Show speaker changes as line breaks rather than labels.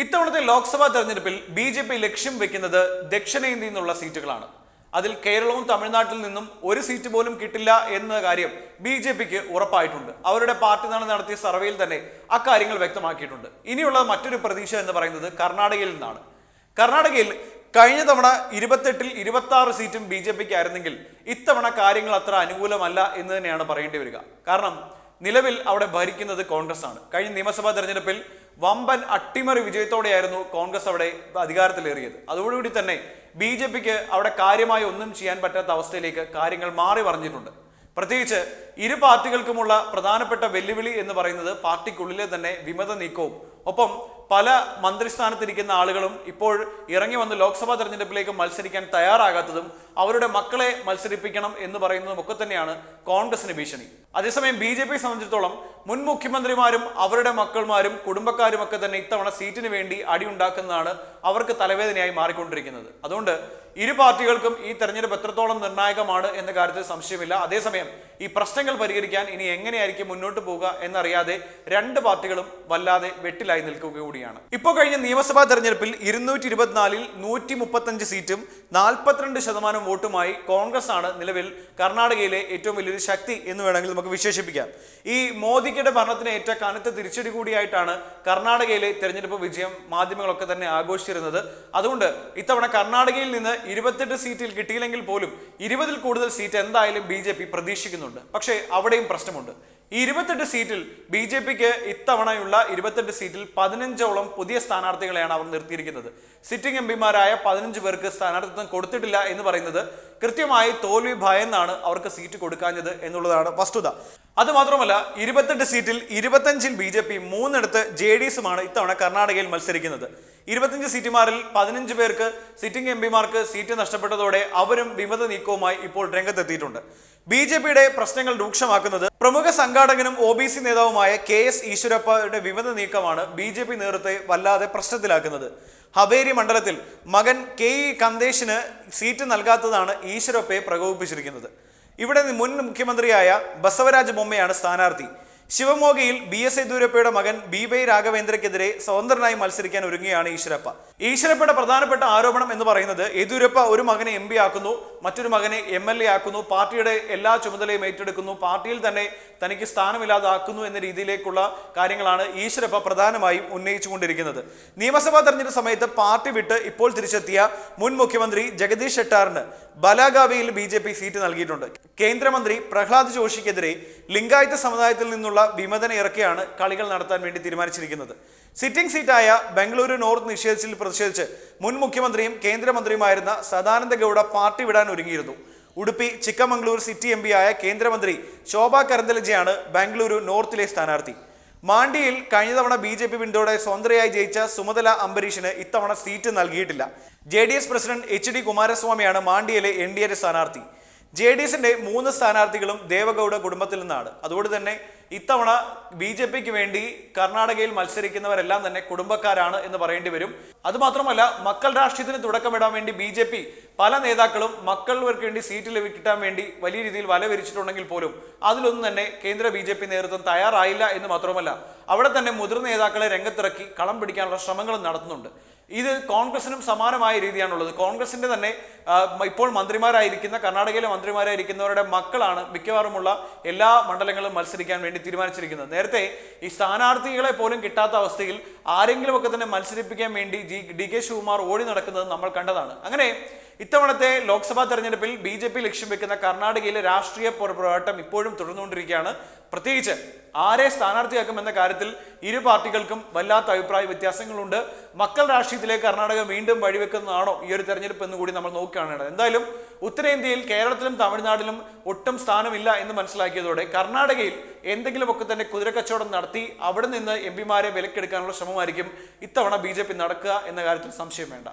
ഇത്തവണത്തെ ലോക്സഭാ തെരഞ്ഞെടുപ്പിൽ B J P ലക്ഷ്യം വെക്കുന്നത് ദക്ഷിണേന്ത്യയിൽ നിന്നുള്ള സീറ്റുകളാണ്. അതിൽ കേരളവും തമിഴ്നാട്ടിൽ നിന്നും ഒരു സീറ്റ് പോലും കിട്ടില്ല എന്ന കാര്യം ബി ജെ പിക്ക് ഉറപ്പായിട്ടുണ്ട്. അവരുടെ പാർട്ടി നാളെ നടത്തിയ സർവേയിൽ തന്നെ അക്കാര്യങ്ങൾ വ്യക്തമാക്കിയിട്ടുണ്ട്. ഇനിയുള്ള മറ്റൊരു പ്രതീക്ഷ എന്ന് പറയുന്നത് കർണാടകയിൽ നിന്നാണ്. കർണാടകയിൽ കഴിഞ്ഞ തവണ ഇരുപത്തെട്ടിൽ ഇരുപത്തി ആറ് സീറ്റും ബി ജെ പിക്ക് ആയിരുന്നെങ്കിൽ ഇത്തവണ കാര്യങ്ങൾ അത്ര അനുകൂലമല്ല എന്ന് തന്നെയാണ് പറയേണ്ടി വരിക. കാരണം നിലവിൽ അവിടെ ഭരിക്കുന്നത് കോൺഗ്രസ് ആണ് കഴിഞ്ഞ നിയമസഭാ തെരഞ്ഞെടുപ്പിൽ വമ്പൻ അട്ടിമറി വിജയത്തോടെയായിരുന്നു കോൺഗ്രസ് അവിടെ അധികാരത്തിലേറിയത്. അതോടുകൂടി തന്നെ ബി ജെ പിക്ക് അവിടെ കാര്യമായി ഒന്നും ചെയ്യാൻ പറ്റാത്ത അവസ്ഥയിലേക്ക് കാര്യങ്ങൾ മാറി പറഞ്ഞിട്ടുണ്ട് പ്രത്യേകിച്ച് ഇരു പാർട്ടികൾക്കുമുള്ള പ്രധാനപ്പെട്ട വെല്ലുവിളി എന്ന് പറയുന്നത് പാർട്ടിക്കുള്ളിലെ തന്നെ വിമത നീക്കവും. ഒപ്പം പല മന്ത്രിസ്ഥാനത്തിരിക്കുന്ന ആളുകളും ഇപ്പോൾ ഇറങ്ങി വന്ന് ലോക്സഭാ തെരഞ്ഞെടുപ്പിലേക്ക് മത്സരിക്കാൻ തയ്യാറാകാത്തതും അവരുടെ മക്കളെ മത്സരിപ്പിക്കണം എന്ന് പറയുന്നതും ഒക്കെ തന്നെയാണ് കോൺഗ്രസിന് ഭീഷണി. അതേസമയം ബി ജെ സംബന്ധിച്ചിടത്തോളം മുൻ മുഖ്യമന്ത്രിമാരും അവരുടെ മക്കൾമാരും കുടുംബക്കാരും ഒക്കെ തന്നെ ഇത്തവണ സീറ്റിന് വേണ്ടി അടിയുണ്ടാക്കുന്നതാണ് അവർക്ക് തലവേദനയായി മാറിക്കൊണ്ടിരിക്കുന്നത്. അതുകൊണ്ട് ഇരു പാർട്ടികൾക്കും ഈ തെരഞ്ഞെടുപ്പ് എത്രത്തോളം നിർണായകമാണ് എന്ന കാര്യത്തിൽ സംശയമില്ല. അതേസമയം ഈ പ്രശ്നങ്ങൾ പരിഹരിക്കാൻ ഇനി എങ്ങനെയായിരിക്കും മുന്നോട്ട് പോവുക എന്നറിയാതെ രണ്ട് പാർട്ടികളും വല്ലാതെ വെട്ടിലായി നിൽക്കുക കൂടിയാണ്. ഇപ്പോൾ കഴിഞ്ഞ നിയമസഭാ തെരഞ്ഞെടുപ്പിൽ ഇരുന്നൂറ്റി ഇരുപത്തിനാലിൽ നൂറ്റി മുപ്പത്തഞ്ച് സീറ്റും നാൽപ്പത്തിരണ്ട് ശതമാനം വോട്ടുമായി കോൺഗ്രസ് ആണ് നിലവിൽ കർണാടകയിലെ ഏറ്റവും വലിയൊരു ശക്തി എന്ന് വേണമെങ്കിൽ നമുക്ക് വിശേഷിപ്പിക്കാം. ഈ മോദിക്കയുടെ ഭരണത്തിന് ഏറ്റ കനത്ത തിരിച്ചടി കൂടിയായിട്ടാണ് കർണാടകയിലെ തെരഞ്ഞെടുപ്പ് വിജയം മാധ്യമങ്ങളൊക്കെ തന്നെ ആഘോഷിച്ചിരുന്നത്. അതുകൊണ്ട് ഇത്തവണ കർണാടകയിൽ നിന്ന് ഇരുപത്തെട്ട് സീറ്റിൽ കിട്ടിയില്ലെങ്കിൽ പോലും ഇരുപതിൽ കൂടുതൽ സീറ്റ് എന്തായാലും ബി പ്രതീക്ഷിക്കുന്നുണ്ട്. പക്ഷേ അവിടെയും പ്രശ്നമുണ്ട്. ഈ ഇരുപത്തെട്ട് സീറ്റിൽ ബി ജെ പിക്ക് ഇത്തവണയുള്ള ഇരുപത്തെട്ട് സീറ്റിൽ പതിനഞ്ചോളം പുതിയ സ്ഥാനാർത്ഥികളെയാണ് അവർ നിർത്തിയിരിക്കുന്നത്. സിറ്റിംഗ് എം പിമാരായ പതിനഞ്ച് പേർക്ക് സ്ഥാനാർത്ഥിത്വം കൊടുത്തിട്ടില്ല എന്ന് പറയുന്നത് കൃത്യമായി തോൽവി ഭയന്നാണ് അവർക്ക് സീറ്റ് കൊടുക്കാഞ്ഞത് എന്നുള്ളതാണ് വസ്തുത. അതുമാത്രമല്ല ഇരുപത്തെട്ട് സീറ്റിൽ ഇരുപത്തഞ്ചിൽ ബി ജെ പി മൂന്നിടത്ത് ജെ ഡി എസുമാണ് ഇത്തവണ കർണാടകയിൽ മത്സരിക്കുന്നത്. ഇരുപത്തഞ്ച് സീറ്റുമാരിൽ പതിനഞ്ച് പേർക്ക് സിറ്റിംഗ് എം പിമാർക്ക് സീറ്റ് നഷ്ടപ്പെട്ടതോടെ അവരും വിമത നീക്കവുമായി ഇപ്പോൾ രംഗത്തെത്തിയിട്ടുണ്ട്. ബി ജെ പിയുടെ പ്രശ്നങ്ങൾ രൂക്ഷമാക്കുന്നത് പ്രമുഖ സംഘാടകനും ഒ ബി സി നേതാവുമായ കെ എസ് ഈശ്വരപ്പയുടെ വിമത നീക്കമാണ് ബി ജെ പി നേതൃത്വത്തെ വല്ലാതെ പ്രശ്നത്തിലാക്കുന്നത്. ഹവേരി മണ്ഡലത്തിൽ മകൻ കെ ഇ കന്ദേശിന് സീറ്റ് നൽകാത്തതാണ് ഈശ്വരപ്പയെ പ്രകോപിപ്പിച്ചിരിക്കുന്നത്. ഇവിടെ മുൻ മുഖ്യമന്ത്രിയായ ബസവരാജ് ബൊമ്മയാണ് സ്ഥാനാർത്ഥി. ശിവമോഗയിൽ ബി എസ് യെദ്യൂരപ്പയുടെ മകൻ ബി വൈ രാഘവേന്ദ്രയ്ക്കെതിരെ സ്വതന്ത്രനായി മത്സരിക്കാൻ ഒരുങ്ങിയാണ് ഈശ്വരപ്പ. ഈശ്വരപ്പയുടെ പ്രധാനപ്പെട്ട ആരോപണം എന്ന് പറയുന്നത് യെദ്യൂരപ്പ ഒരു മകനെ എം ആക്കുന്നു മറ്റൊരു മകനെ എം എൽ എ ആക്കുന്നു. പാർട്ടിയുടെ എല്ലാ ചുമതലയും ഏറ്റെടുക്കുന്നു. പാർട്ടിയിൽ തന്നെ തനിക്ക് സ്ഥാനമില്ലാതാക്കുന്നു എന്ന രീതിയിലേക്കുള്ള കാര്യങ്ങളാണ് ഈശ്വരപ്പ പ്രധാനമായും ഉന്നയിച്ചുകൊണ്ടിരിക്കുന്നത്. നിയമസഭാ തെരഞ്ഞെടുപ്പ് സമയത്ത് പാർട്ടി വിട്ട് ഇപ്പോൾ തിരിച്ചെത്തിയ മുൻ മുഖ്യമന്ത്രി ജഗദീഷ് ഷെട്ടാറിന് ബലാഗാവിയിൽ ബി ജെ പി സീറ്റ് നൽകിയിട്ടുണ്ട്. കേന്ദ്രമന്ത്രി പ്രഹ്ലാദ് ജോഷിക്കെതിരെ ലിംഗായത്ത് സമുദായത്തിൽ നിന്നുള്ള വിമതന ഇറക്കിയാണ് കളികൾ നടത്താൻ വേണ്ടി തീരുമാനിച്ചിരിക്കുന്നത്. സിറ്റിംഗ് സീറ്റായ ബംഗളൂരു നോർത്ത് നിഷേധിച്ചിൽ പ്രതിഷേധിച്ച് മുൻ മുഖ്യമന്ത്രിയും കേന്ദ്രമന്ത്രിയുമായിരുന്ന സദാനന്ദ ഗൗഡ പാർട്ടി വിടാൻ ഒരുങ്ങിയിരുന്നു. ഉടുപ്പി ചിക്കമംഗ്ലൂർ സിറ്റി എം ആയ കേന്ദ്രമന്ത്രി ശോഭ കരന്തലജയാണ് ബാംഗ്ലൂരു നോർത്തിലെ സ്ഥാനാർത്ഥി. മാണ്ടിയിൽ കഴിഞ്ഞ തവണ ബി ജെ പി പിന്തുണയോടെ സ്വന്തയായി ജയിച്ച സുമതല അംബരീഷിന് ഇത്തവണ സീറ്റ് നൽകിയിട്ടില്ല. J D S president H D കുമാരസ്വാമിയാണ് മാണ്ടിയിലെ എൻ ഡി എ സ്ഥാനാർത്ഥി. ജെ ഡി എസിന്റെ മൂന്ന് സ്ഥാനാർത്ഥികളും ദേവഗൌഡ കുടുംബത്തിൽ നിന്നാണ്. അതുകൊണ്ട് തന്നെ ഇത്തവണ ബി ജെ പിക്ക് വേണ്ടി കർണാടകയിൽ മത്സരിക്കുന്നവരെല്ലാം തന്നെ കുടുംബക്കാരാണ് എന്ന് പറയേണ്ടി വരും. അതുമാത്രമല്ല മക്കൾ രാഷ്ട്രീയത്തിന് തുടക്കമിടാൻ വേണ്ടി ബി ജെ പി പല നേതാക്കളും മക്കൾക്ക് വേണ്ടി സീറ്റ് ലഭിക്കാൻ വേണ്ടി വലിയ രീതിയിൽ വല വിരിച്ചിട്ടുണ്ടെങ്കിൽ പോലും അതിലൊന്നും തന്നെ കേന്ദ്ര ബി ജെ പി നേതൃത്വം തയ്യാറായില്ല എന്ന് മാത്രമല്ല അവിടെ തന്നെ മുതിർന്ന നേതാക്കളെ രംഗത്തിറക്കി കളം പിടിക്കാനുള്ള ശ്രമങ്ങളും നടത്തുന്നുണ്ട്. ഇത് കോൺഗ്രസിനും സമാനമായ രീതിയാണുള്ളത്. കോൺഗ്രസിന്റെ തന്നെ ഇപ്പോൾ മന്ത്രിമാരായിരിക്കുന്ന കർണാടകയിലെ മന്ത്രിമാരായിരിക്കുന്നവരുടെ മക്കളാണ് മിക്കവാറുമുള്ള എല്ലാ മണ്ഡലങ്ങളും മത്സരിക്കാൻ വേണ്ടി തീരുമാനിച്ചിരിക്കുന്നത്. നേരത്തെ ഈ സ്ഥാനാർത്ഥികളെ പോലും കിട്ടാത്ത അവസ്ഥയിൽ ആരെങ്കിലും ഒക്കെ തന്നെ മത്സരിപ്പിക്കാൻ വേണ്ടി ജി ഡി കെ ശിവകുമാർ ഓടി നടക്കുന്നത് നമ്മൾ കണ്ടതാണ്. അങ്ങനെ ഇത്തവണത്തെ ലോക്സഭാ തെരഞ്ഞെടുപ്പിൽ ബി ജെ പി ലക്ഷ്യം വെക്കുന്ന കർണാടകയിലെ രാഷ്ട്രീയ പോര- പോരാട്ടം ഇപ്പോഴും തുടർന്നുകൊണ്ടിരിക്കുകയാണ്. പ്രത്യേകിച്ച് ആരെ സ്ഥാനാർത്ഥിയാക്കും എന്ന കാര്യത്തിൽ ഇരു പാർട്ടികൾക്കും വല്ലാത്ത അഭിപ്രായ വ്യത്യാസങ്ങളുണ്ട്. മക്കൾ രാഷ്ട്രീയത്തിലേക്ക് കർണാടക വീണ്ടും വഴിവെക്കുന്നതാണോ ഈ ഒരു തെരഞ്ഞെടുപ്പ് എന്ന് കൂടി നമ്മൾ നോക്കുകയാണ് എന്തായാലും ഉത്തരേന്ത്യയിൽ കേരളത്തിലും തമിഴ്നാട്ടിലും ഒട്ടും സ്ഥാനമില്ല എന്ന് മനസ്സിലാക്കിയതോടെ കർണാടകയിൽ എന്തെങ്കിലുമൊക്കെ തന്നെ കുതിരക്കച്ചവടം നടത്തി അവിടെ നിന്ന് എം പിമാരെ വിലക്കെടുക്കാനുള്ള ശ്രമമായിരിക്കും ഇത്തവണ ബി നടക്കുക എന്ന കാര്യത്തിൽ സംശയം വേണ്ട.